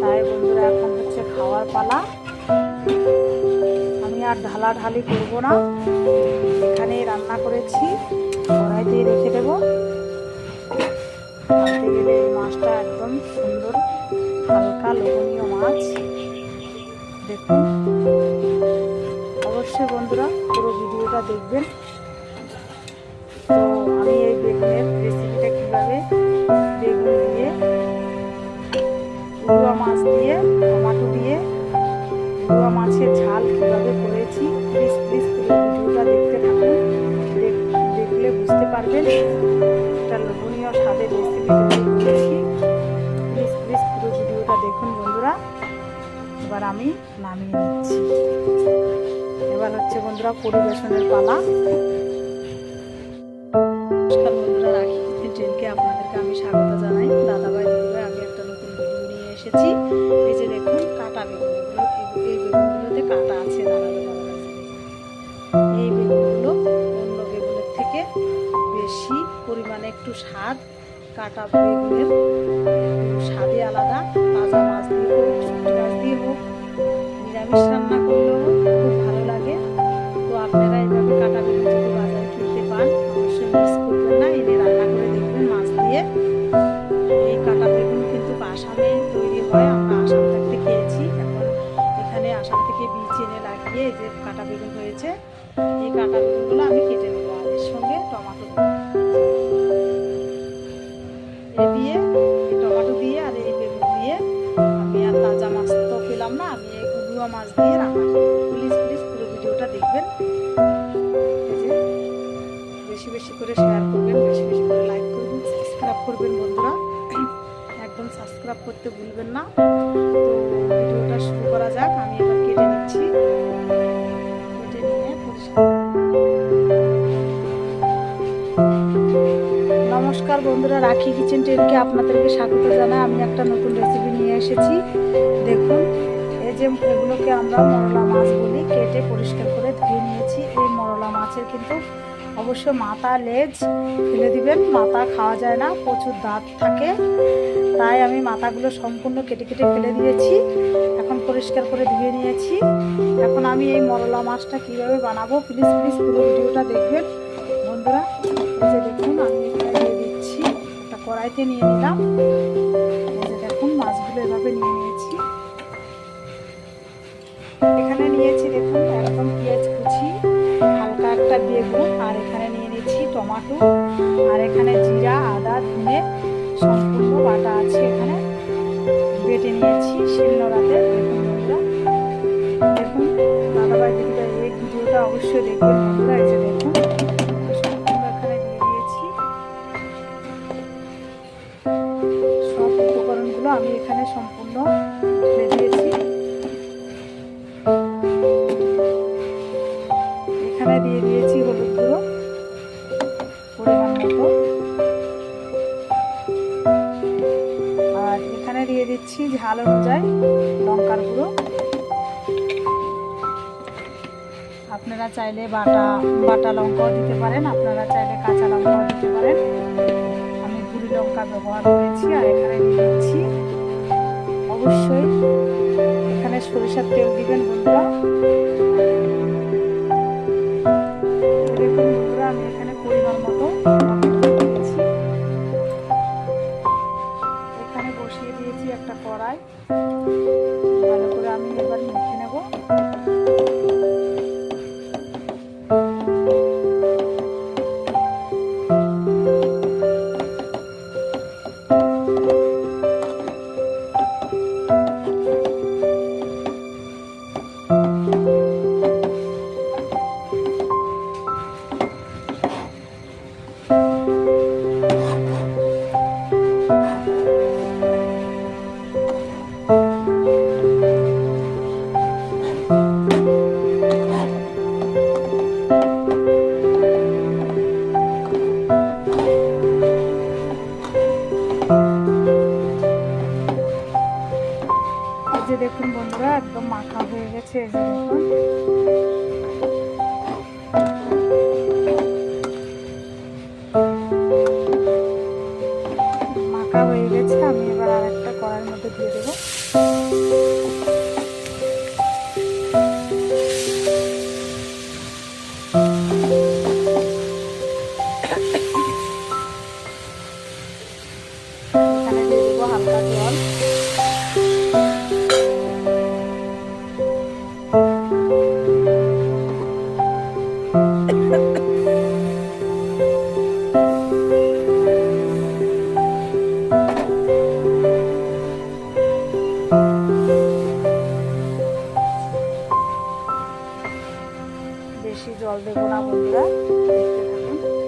তাই বন্ধুরা, এখন হচ্ছে খাওয়ার পালা। আমি আর ঢালা ঢালি করব না। এখানে রান্না করেছি কড়াইতে রেখে দেবো। গেলে মাছটা একদম সুন্দর, হালকা লোভনীয় মাছ। দেখুন। অবশ্যই বন্ধুরা পুরো ভিডিওটা দেখবেন। তো আমি এই বেগুনের উড়ুয়া মাছ দিয়ে, টমাটো দিয়ে উড়ুয়া মাছের ঝাল কীভাবে করেছি প্লিজ প্লিজ ভিডিওটা দেখতে থাকুন। দেখ- দেখলে বুঝতে পারবেন একটা লোভনীয় স্বাদের রেসিপি করেছি। প্লিজ প্লিজ পুরো ভিডিওটা দেখুন বন্ধুরা। এবার আমি নামিয়ে নিচ্ছি। এবার হচ্ছে বন্ধুরা পরিবেশনের পালা। স্বাদ কাটা বেগুনের স্বাদই আলাদা তাজা মাছ দিয়ে হোক শুকনো মাছ দিয়ে হোক, নিরামিষ রান্না করলেও খুব ভালো লাগে। তো আপনারা এইভাবে কাটা বেগুন যদি বাজারে কিনতে পান, অবশ্যই মিস করবেন না, এনে রান্না করে দেখবেন মাছ দিয়ে। এই কাটা বেগুন কিন্তু আসামে তৈরি হয়, আমরা আসাম থাকতে খেয়েছি। এখন এখানে আসাম থেকে বীজ এনে লাগিয়ে যে কাটা বেগুন হয়েছে, এই কাটা বেগুনগুলো আমি কেটে নেব আর সঙ্গে, টমাটো এই মাছ দিয়ে রান্না করব প্লিজ প্লিজ পুরো ভিডিওটা দেখবেন। বেশি বেশি করে শেয়ার করবেন, বেশি বেশি করে লাইক করবেন সাবস্ক্রাইব করবেন বন্ধুরা। একদম সাবস্ক্রাইব করতে ভুলবেন না। তো ভিডিওটা শুরু করা যাক। আমি এবার কেটে নিচ্ছি। কেটে নিয়ে নমস্কার বন্ধুরা, রাখি কিচেন টেনকে আপনাদেরকে স্বাগত জানাই। আমি একটা নতুন রেসিপি নিয়ে এসেছি। দেখুন যে এগুলোকে আমরা মরলা মাছ বলি, কেটে পরিষ্কার করে ধুয়ে নিয়েছি। এই মরলা মাছের কিন্তু অবশ্য মাথা, লেজ ফেলে দিবেন, মাথা খাওয়া যায় না, প্রচুর দাঁত থাকে। তাই আমি মাথাগুলো সম্পূর্ণ কেটে কেটে ফেলে দিয়েছি। এখন পরিষ্কার করে ধুয়ে নিয়েছি। এখন আমি এই মরলা মাছটা কীভাবে বানাবো? প্লিজ প্লিজ পুরো ভিডিওটা দেখবেন। বন্ধুরা যে দেখুন, আমি দিচ্ছি। একটা কড়াইতে নিয়ে নিলাম। দেখুন, মাছগুলো এভাবে নিয়ে আর এখানে জিরা, আদা, ধনে সম্পূর্ণ বাটা আছে এখানে। বেটে নিয়েছি শিলনোড়াতে। দেখুন বন্ধুরা দেখুন দাদাভাই দিদিভাই এই ভিডিওটা অবশ্যই দেখবেন। চাইলে বাটা বাটা লঙ্কাও দিতে পারেন। আপনারা চাইলে কাঁচা লঙ্কাও দিতে পারেন। আমি গুঁড়ি লঙ্কা ব্যবহার করেছি আর এখানে দিচ্ছি। অবশ্যই এখানে সরিষার তেল দিবেন বন্ধুরা। বন্ধুরা। দেখতে থাকুন।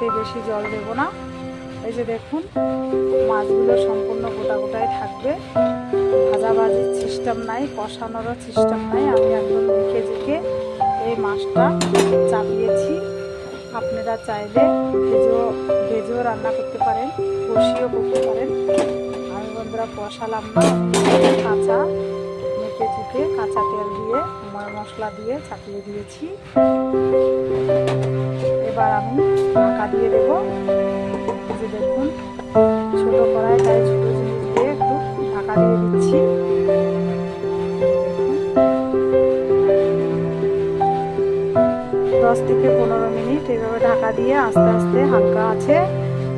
এতে বেশি জল দেব না। এই যে দেখুন, মাছগুলো সম্পূর্ণ গোটা গোটাই থাকবে। ভাজাভাজির সিস্টেম নাই, কষানোরও সিস্টেম নাই। আমি একদম লিখে জিখে এই মাছটা চাপিয়েছি। আপনারা চাইলে ভেজেও ভেজেও রান্না করতে পারেন কষিও করতে পারেন। আমি বন্ধুরা কষালাম না, কাঁচা। মশলা দিয়ে চাপিয়ে দিয়েছি। এবার আমি ঢাকা দিয়ে দেবো। যে দেখুন, ছোটো কড়াই, তাই ছোটো জিনিস দিয়ে একটু ঢাকা দিয়ে দিচ্ছি। দশ থেকে পনেরো মিনিট এইভাবে ঢাকা দিয়ে আস্তে আস্তে হালকা আছে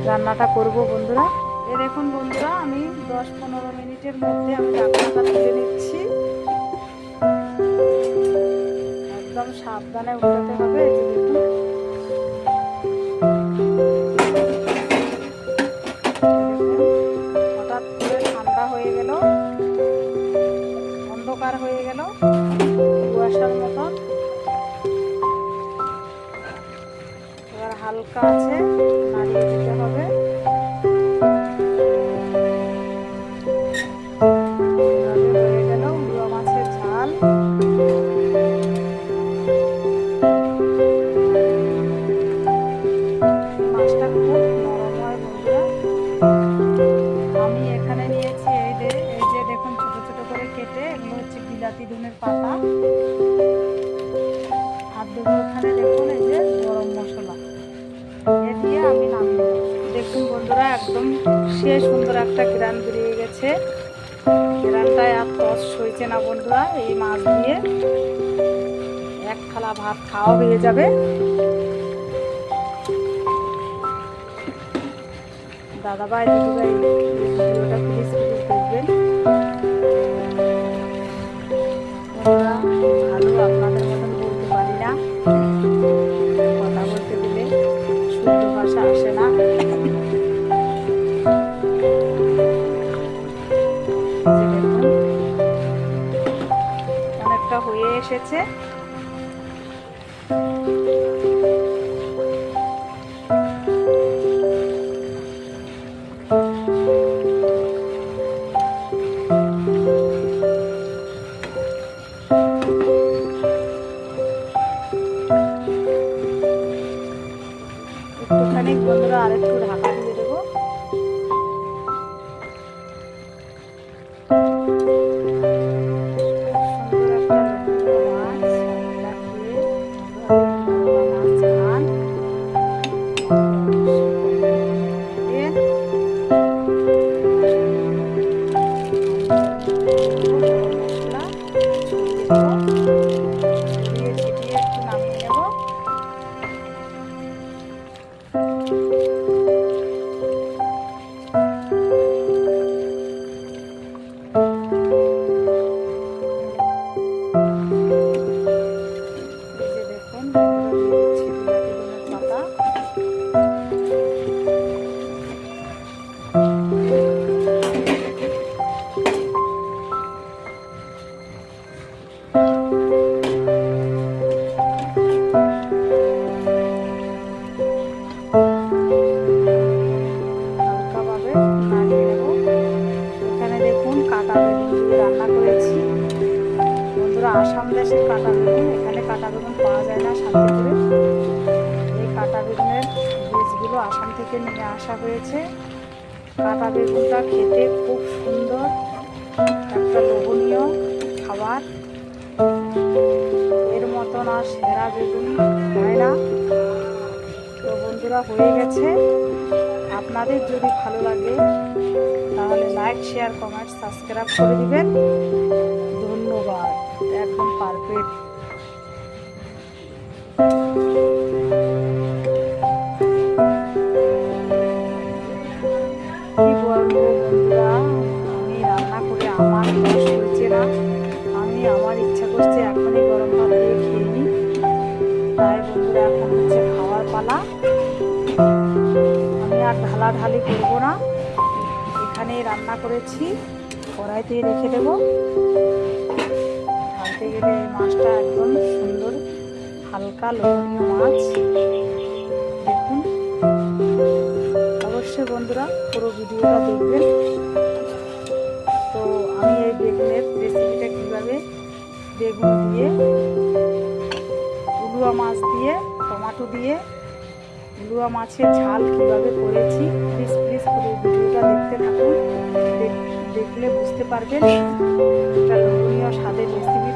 রান্নাটা করব বন্ধুরা। এ দেখুন বন্ধুরা, আমি দশ পনেরো মিনিটের মধ্যে আমি ঢাকনাটা তুলে নিচ্ছি। একদম সাবধানে উঠাতে হবে হঠাৎ করে ঠান্ডা হয়ে গেল, অন্ধকার হয়ে গেল, কুয়াশার মতন। এবার হালকা আছে। আর সইছে না বন্ধুরা, এই মাছ দিয়ে। এক থালা ভাত খাওয়া হয়ে যাবে। দাদা ভাই দিদি ভাই ভিডিওটা প্লিজ হয়েছে। কাটা বেগুনটা খেতে খুব সুন্দর। একটা লোভনীয় খাবার। এর মতন আর সেরা বেগুন হয় না। তো বন্ধুরা, হয়ে গেছে। আপনাদের যদি ভালো লাগে, তাহলে লাইক, শেয়ার, কমেন্ট, সাবস্ক্রাইব করে দিবেন। ধন্যবাদ। একদম পারফেক্ট। দেবো। ঢালতে গেলে মাছটা একদম সুন্দর, হালকা লোভনীয় মাছ। দেখুন। অবশ্যই বন্ধুরা পুরো ভিডিওটা দেখবেন। তো আমি এই বেগুনের রেসিপিটা কীভাবে বেগুন দিয়ে, উলুয়া মাছ দিয়ে, টমাটো দিয়ে, উলুয়া মাছের ঝাল কীভাবে করেছি প্লিজ প্লিজ পুরো ভিডিওটা দেখতে থাকুন। দেখ- দেখলে বুঝতে পারবেন। একটা লোভনীয় স্বাদের রেসিপি